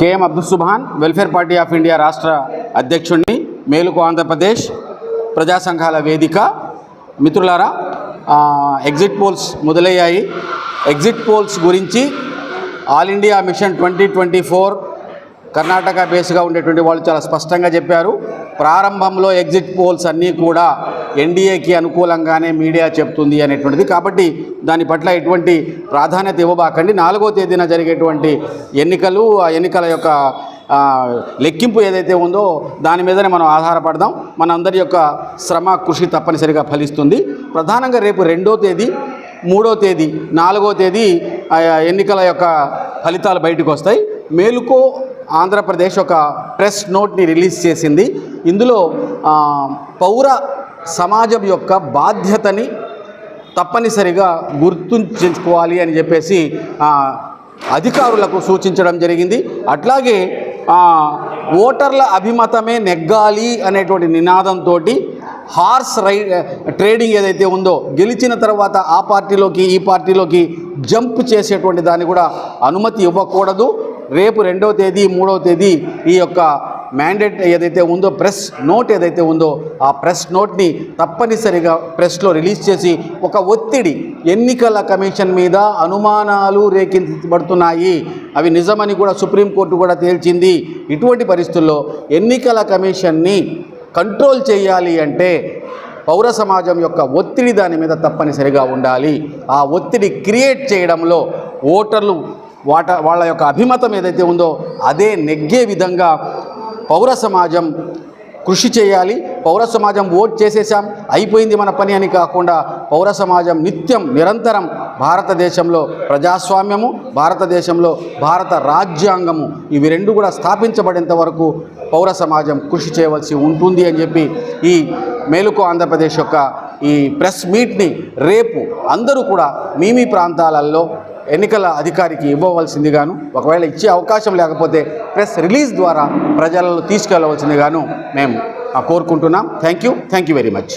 KM Abdul Subhan welfare party of India రాష్ట్ర అధ్యక్షుడిని మేలుకు ఆంధ్రప్రదేశ్ ప్రజా సంఘాల వేదిక. మిత్రులారా ఎగ్జిట్ పోల్స్ మొదలయ్యాయి. ఎగ్జిట్ పోల్స్ గురించి all India mission twenty twenty four Karnataka బేస్గా ఉండేటువంటి వాళ్ళు చాలా స్పష్టంగా చెప్పారు. ప్రారంభంలో ఎగ్జిట్ పోల్స్ అన్నీ కూడా ఎన్డీఏకి అనుకూలంగానే మీడియా చెప్తుంది అనేటువంటిది. కాబట్టి దాని పట్ల ఎటువంటి ప్రాధాన్యత ఇవ్వబాకండి. నాలుగో తేదీన జరిగేటువంటి ఎన్నికలు ఆ ఎన్నికల యొక్క లెక్కింపు ఏదైతే ఉందో దాని మీదనే మనం ఆధారపడదాం. మనందరి యొక్క శ్రమ కృషి తప్పనిసరిగా ఫలిస్తుంది. ప్రధానంగా రేపు రెండో తేదీ మూడో తేదీ నాలుగో తేదీ ఆ ఎన్నికల యొక్క ఫలితాలు బయటకు వస్తాయి. మేలుకో ఆంధ్రప్రదేశ్ ఒక ప్రెస్ నోట్ని రిలీజ్ చేసింది. ఇందులో పౌర సమాజం యొక్క బాధ్యతని తప్పనిసరిగా గుర్తుంచుకోవాలి అని చెప్పేసి అధికారులకు సూచించడం జరిగింది. అట్లాగే ఓటర్ల అభిమతమే నెగ్గాలి అనేటువంటి నినాదంతో హార్స్ రై ట్రేడింగ్ ఏదైతే ఉందో గెలిచిన తర్వాత ఆ పార్టీలోకి ఈ పార్టీలోకి జంప్ చేసేటువంటి దాన్ని కూడా అనుమతి ఇవ్వకూడదు. రేపు రెండవ తేదీ మూడవ తేదీ ఈ యొక్క మ్యాండేట్ ఏదైతే ఉందో ప్రెస్ నోట్ ఏదైతే ఉందో ఆ ప్రెస్ నోట్ని తప్పనిసరిగా ప్రెస్లో రిలీజ్ చేసి ఒక ఒత్తిడి ఎన్నికల కమిషన్ మీద అనుమానాలు రేకించబడుతున్నాయి అవి నిజమని కూడా సుప్రీంకోర్టు కూడా తేల్చింది. ఇటువంటి పరిస్థితుల్లో ఎన్నికల కమిషన్ని కంట్రోల్ చేయాలి అంటే పౌర సమాజం యొక్క ఒత్తిడి దాని మీద తప్పనిసరిగా ఉండాలి. ఆ ఒత్తిడి క్రియేట్ చేయడంలో ఓటర్లు వాట వాళ్ళ యొక్క అభిమతం ఏదైతే ఉందో అదే నెగ్గే విధంగా పౌర సమాజం కృషి చేయాలి. పౌర సమాజం ఓట్ చేసేసాం అయిపోయింది మన పని అని కాకుండా పౌర సమాజం నిత్యం నిరంతరం భారతదేశంలో ప్రజాస్వామ్యము భారతదేశంలో భారత రాజ్యాంగము ఇవి రెండు కూడా స్థాపించబడేంత వరకు పౌర సమాజం కృషి చేయవలసి ఉంటుంది అని చెప్పి ఈ మేలుకో ఆంధ్రప్రదేశ్ యొక్క ఈ ప్రెస్ మీట్ని రేపు అందరూ కూడా మీ మీ ప్రాంతాలలో ఎన్నికల అధికారికి ఇవ్వవలసిందిగాను ఒకవేళ ఇచ్చే అవకాశం లేకపోతే ప్రెస్ రిలీజ్ ద్వారా ప్రజలలో తీసుకెళ్ళవలసిందిగాను మేము కోరుకుంటున్నాం. Thank you. Thank you very much.